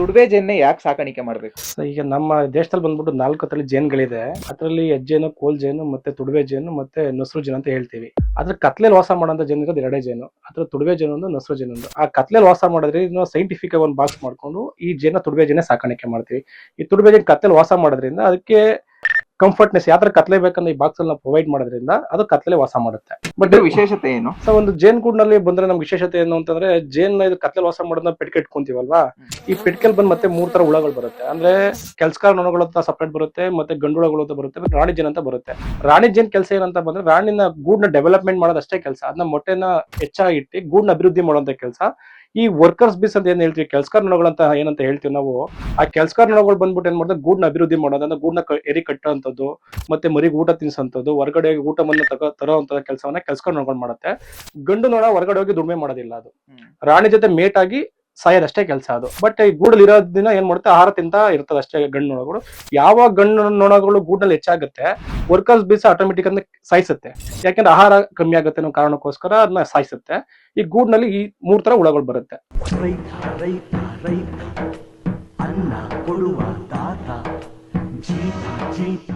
ತುಡುವೆ ಜೇನ್ನೇ ಯಾಕೆ ಸಾಕಾಣಿಕೆ ಮಾಡ್ಬೇಕು? ಈಗ ನಮ್ಮ ದೇಶದಲ್ಲಿ ಬಂದ್ಬಿಟ್ಟು ನಾಲ್ಕು ತಳಿ ಜೇನುಗಳಿದೆ. ಅದರಲ್ಲಿ ಹೆಜ್ಜೇನು ಕೋಲ್ ಜೇನು ಮತ್ತೆ ತುಡುವೆ ಜೇನು ಮತ್ತೆ ನಸ್ರು ಜೇನು ಅಂತ ಹೇಳ್ತೀವಿ. ಅದ್ರ ಕತ್ಲೆಯಲ್ಲಿ ವಾಸ ಮಾಡೋಂಥ ಜೇನು ಇರೋದು ಎರಡೇ ಜೇನು. ಅದ್ರ ತುಡುವೆ ಜೇನು ಒಂದು, ನಸ್ರು ಜೇನು ಒಂದು. ಆ ಕತ್ಲೆಯಲ್ಲಿ ವಾಸ ಮಾಡಿದ್ರೆ ಇನ್ನು ಸೈಂಟಿಫಿಕ್ ಒಂದು ಬಾಕ್ಸ್ ಮಾಡ್ಕೊಂಡು ಈ ಜೇನ ತುಡುವೆ ಜೇನೆ ಸಾಕಾಣಿಕೆ ಮಾಡ್ತೀವಿ. ಈ ತುಡುವೆ ಜೇನು ಕತ್ಲೆಯಲ್ಲಿ ವಾಸ ಮಾಡೋದ್ರಿಂದ ಅದಕ್ಕೆ ಕಂಫರ್ಟ್ನೆಸ್ ಯಾವ ತರ ಕತ್ಲೆ ಬೇಕಂದ್ರೆ ಈ ಬಾಕ್ಸ್ ಅಲ್ಲಿ ಪ್ರೊವೈಡ್ ಮಾಡೋದ್ರಿಂದ ಅದು ಕತ್ಲೆ ವಾಸ ಮಾಡುತ್ತೆ. ಬಟ್ ವಿಶೇಷತೆ ಏನು? ಸೊ ಒಂದು ಜೇನ್ ಗೂಡ್ನಲ್ಲಿ ಬಂದ್ರೆ ನಮ್ಗೆ ವಿಶೇಷತೆ ಏನು ಅಂತಂದ್ರೆ ಜೇನ್ ಇದು ಕತ್ಲೆ ವಾಸ ಮಾಡೋದನ್ನ ಪೆಟ್ಕೆ ಇಟ್ಕೊಂತೀವಲ್ವಾ? ಈ ಪೆಟ್ಕೆಲ್ ಬಂದ್ ಮತ್ತೆ ಮೂರ್ ತರ ಹುಳಗಳು ಬರುತ್ತೆ. ಅಂದ್ರೆ ಕೆಲ್ಸಕಾರ ನೊಣಗಳು ಅಂತ ಸಪರೇಟ್ ಬರುತ್ತೆ ಮತ್ತೆ ಗಂಡುಳಗಳು ಅಂತ ಬರುತ್ತೆ ರಾಣಿ ಜೇನ್ ಅಂತ ಬರುತ್ತೆ. ರಾಣಿ ಜೇನ್ ಕೆಲಸ ಏನಂತ ಬಂದ್ರೆ ರಾಣಿನ ಗೂಡ್ನ ಡೆವಲಪ್ಮೆಂಟ್ ಮಾಡೋದಷ್ಟೇ ಕೆಲಸ. ಅದನ್ನ ಮೊಟ್ಟೆನ ಹೆಚ್ಚಾಗಿ ಹೆಚ್ಚಾಗಿಟ್ಟು ಗೂಡ್ನ ಅಭಿವೃದ್ಧಿ ಮಾಡುವಂತ ಕೆಲಸ. ಈ ವರ್ಕರ್ಸ್ ಬೀಸ್ ಅಂತ ಏನ್ ಹೇಳ್ತೀವಿ? ಕೆಲ್ಸಕಾರ ನೊಣಗಳು ಅಂತ ಏನಂತ ಹೇಳ್ತೀವಿ ನಾವು? ಆ ಕೆಲ್ಸಕಾರ ನೊಣಗಳು ಬಂದ್ಬಿಟ್ಟು ಏನ್ ಮಾಡ್ತಾರೆ ಗೂಡ್ನ ಅಭಿವೃದ್ಧಿ ಮಾಡೋದು ಅಂದ್ರೆ ಗೂಡ್ನ ಎರಿ ಕಟ್ಟೋಂಥದ್ದು ಮತ್ತೆ ಮರಿಗೆ ಊಟ ತಿನ್ಸಂಥದ್ದು ಹೊರಗಡೆ ಹೋಗಿ ಊಟವನ್ನು ತಗೋ ಅಂತ ಕೆಲಸವನ್ನ ಕೆಲ್ಸಕಾರ ನೊಣಗಳು ಮಾಡುತ್ತೆ. ಗಂಡು ನೊಣ ಹೊರಗಡೆ ಹೋಗಿ ದುಡಿಮೆ ಮಾಡೋದಿಲ್ಲ ಅದು. ರಾಣಿ ಜೊತೆ ಮೇಟ್ ಆಗಿ ಸಾಯೋದಷ್ಟೇ ಕೆಲಸ ಅದು. ಬಟ್ ಈ ಗೂಡಲ್ಲಿ ಇರೋ ದಿನ ಏನ್ ಮಾಡುತ್ತೆ ಆಹಾರ ತಿಂತ ಇರ್ತದೆ ಅಷ್ಟೇ ಗಂಡು ನೊಣಗಳು ಯಾವಾಗ ಗಂಡು ನೊಣಗಳು ಗೂಡ್ನಲ್ಲಿ ಹೆಚ್ಚಾಗುತ್ತೆ ವರ್ಕರ್ಸ್ ಬೀಸ್ ಆಟೋಮೆಟಿಕ್ ಅಂದ್ರೆ ಸಾಯಿಸುತ್ತೆ. ಯಾಕೆಂದ್ರೆ ಆಹಾರ ಕಮ್ಮಿ ಆಗುತ್ತೆ ಅನ್ನೋ ಕಾರಣಕ್ಕೋಸ್ಕರ ಅದನ್ನ ಸಾಯಿಸುತ್ತೆ. ಈ ಗೂಡ್ನಲ್ಲಿ ಈ ಮೂರ್ ತರ ಹುಳಗಳು ಬರುತ್ತೆ. ರೈತ ರೈತ ರೈತ, ಅನ್ನ ಕೊಡುವ ದಾತ ಜೀತ ಜೀತ